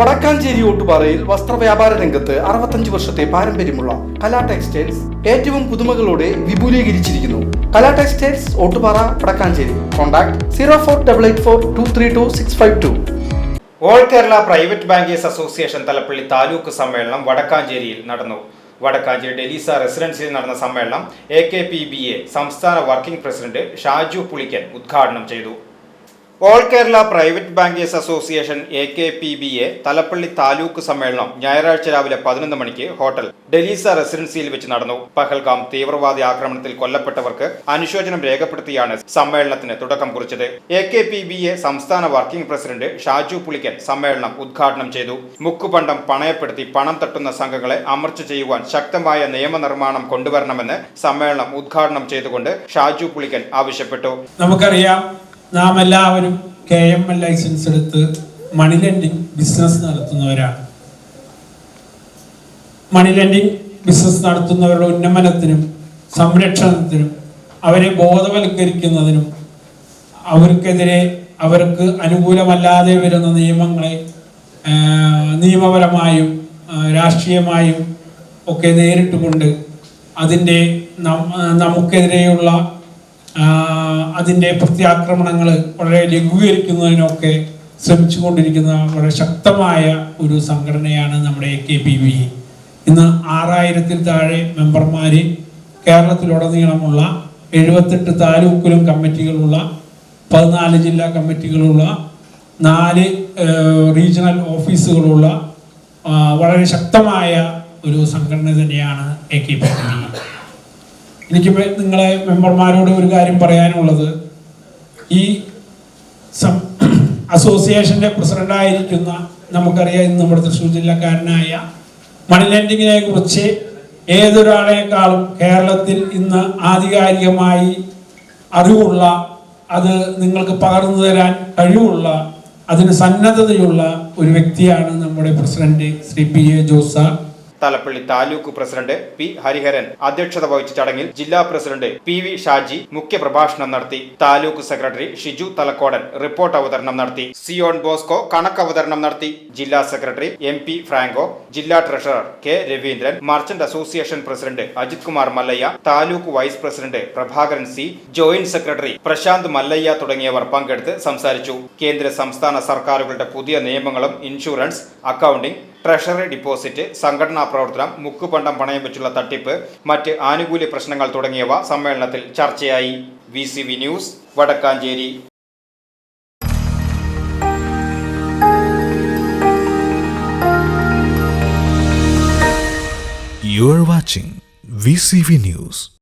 വടക്കാഞ്ചേരി ഓട്ടുപാറയിൽ വസ്ത്രവ്യാപാര രംഗത്ത് അറുപത്തഞ്ച് വർഷത്തെ പാരമ്പര്യമുള്ള കലാ ടെക്സ്റ്റൈൽസ് ഏറ്റവും പുതുമകളോടെ വിപുലീകരിച്ചിരിക്കുന്നു. Kala textiles Ottupara Vadakkanchery. Contact zero four double eight four two three two six five two. All Kerala private bankers association Thalappilly taluk സമ്മേളനം വടക്കാഞ്ചേരിയിൽ നടന്നു. വടക്കാഞ്ചേരി ഡെലീസ റെസിഡൻസിയിൽ നടന്ന സമ്മേളനം A K P B A സംസ്ഥാന വർക്കിംഗ് പ്രസിഡന്റ് ഷാജു പുളിക്കൻ ഉദ്ഘാടനം ചെയ്തു. All Kerala private bankers association A K P B A Thalappilly taluk സമ്മേളനം ഞായറാഴ്ച രാവിലെ പതിനൊന്ന് മണിക്ക് ഹോട്ടൽ ഡെലീസ റെസിഡൻസിയിൽ വെച്ച് നടന്നു. പഹൽഗാം തീവ്രവാദി ആക്രമണത്തിൽ കൊല്ലപ്പെട്ടവർക്ക് അനുശോചനം രേഖപ്പെടുത്തിയാണ് സമ്മേളനത്തിന് തുടക്കം കുറിച്ചത്. A K P B A സംസ്ഥാന വർക്കിംഗ് പ്രസിഡന്റ് ഷാജു പുളിക്കൻ സമ്മേളനം ഉദ്ഘാടനം ചെയ്തു. മുക്കുപണ്ടം പണയപ്പെടുത്തി പണം തട്ടുന്ന സംഘങ്ങളെ അമർച്ച ചെയ്യുവാൻ ശക്തമായ നിയമനിർമ്മാണം കൊണ്ടുവരണമെന്ന് സമ്മേളനം ഉദ്ഘാടനം ചെയ്തുകൊണ്ട് ഷാജു പുളിക്കൻ ആവശ്യപ്പെട്ടു. നമുക്കറിയാം നാം എല്ലാവരും കെ എം എൽ ലൈസൻസ് എടുത്ത് മണി ലെൻഡിങ് ബിസിനസ് നടത്തുന്നവരാണ്. മണി ലെൻഡിങ് ബിസിനസ് നടത്തുന്നവരുടെ ഉന്നമനത്തിനും സംരക്ഷണത്തിനും അവരെ ബോധവൽക്കരിക്കുന്നതിനും അവർക്കെതിരെ അവർക്ക് അനുകൂലമല്ലാതെ വരുന്ന നിയമങ്ങളെ നിയമപരമായും രാഷ്ട്രീയമായും ഒക്കെ നേരിട്ടുകൊണ്ട് അതിന്റെ നമുക്കെതിരെയുള്ള അതിന്റെ പ്രത്യാക്രമണങ്ങൾ വളരെ ലഘൂകരിക്കുന്നതിനൊക്കെ ശ്രമിച്ചുകൊണ്ടിരിക്കുന്ന വളരെ ശക്തമായ ഒരു സംഘടനയാണ് നമ്മുടെ കെ പി വി ഇന്ന് ആറായിരത്തിൽ താഴെ മെമ്പർമാർ കേരളത്തിലുടനീളമുള്ള എഴുപത്തെട്ട് താലൂക്കിലും കമ്മിറ്റികളുള്ള പതിനാല് ജില്ലാ കമ്മിറ്റികളുള്ള നാല് റീജിയണൽ ഓഫീസുകളുള്ള വളരെ ശക്തമായ ഒരു സംഘടന തന്നെയാണ് എ കെ പി വി എനിക്ക് നിങ്ങളെ മെമ്പർമാരോട് ഒരു കാര്യം പറയാനുള്ളത്. ഈ അസോസിയേഷന്റെ പ്രസിഡന്റായിരിക്കുന്ന നമുക്കറിയാം ഇന്ന് നമ്മുടെ തൃശ്ശൂർ ജില്ലക്കാരനായ മണി ലാൻഡിങ്ങിനെ കുറിച്ച് ഏതൊരാളെക്കാളും കേരളത്തിൽ ഇന്ന് ആധികാരികമായി അറിവുള്ള അത് നിങ്ങൾക്ക് പകർന്നു തരാൻ കഴിവുള്ള അതിന് സന്നദ്ധതയുള്ള ഒരു വ്യക്തിയാണ് നമ്മുടെ president Shri P A Jose Thalappilly taluk president P Hariharan അധ്യക്ഷത വഹിച്ച ചടങ്ങിൽ ജില്ലാ പ്രസിഡന്റ് പി വി ഷാജി മുഖ്യപ്രഭാഷണം നടത്തി. താലൂക്ക് സെക്രട്ടറി ഷിജു തലക്കോടൻ റിപ്പോർട്ട് അവതരണം നടത്തി. സിയോൺ ബോസ്കോ കണക്ക് അവതരണം നടത്തി. ജില്ലാ സെക്രട്ടറി എം പി ഫ്രാങ്കോ ജില്ലാ treasurer K Raveendran merchant association president Ajith Kumar Mallaya taluk vice president Prabhakaran C joint secretary Prashanth Mallaya തുടങ്ങിയവർ പങ്കെടുത്ത് സംസാരിച്ചു. കേന്ദ്ര സംസ്ഥാന സർക്കാരുകളുടെ പുതിയ നിയമങ്ങളും ഇൻഷുറൻസ് അക്കൗണ്ടിംഗ് ട്രഷറി ഡിപ്പോസിറ്റ് സംഘടനാ പ്രവർത്തനം മുക്കുപണ്ടം പണയം വെച്ചുള്ള തട്ടിപ്പ് മറ്റ് ആനുകൂല്യ പ്രശ്നങ്ങൾ തുടങ്ങിയവ സമ്മേളനത്തിൽ ചർച്ചയായി V News Vadakkanchery You are watching VCV News.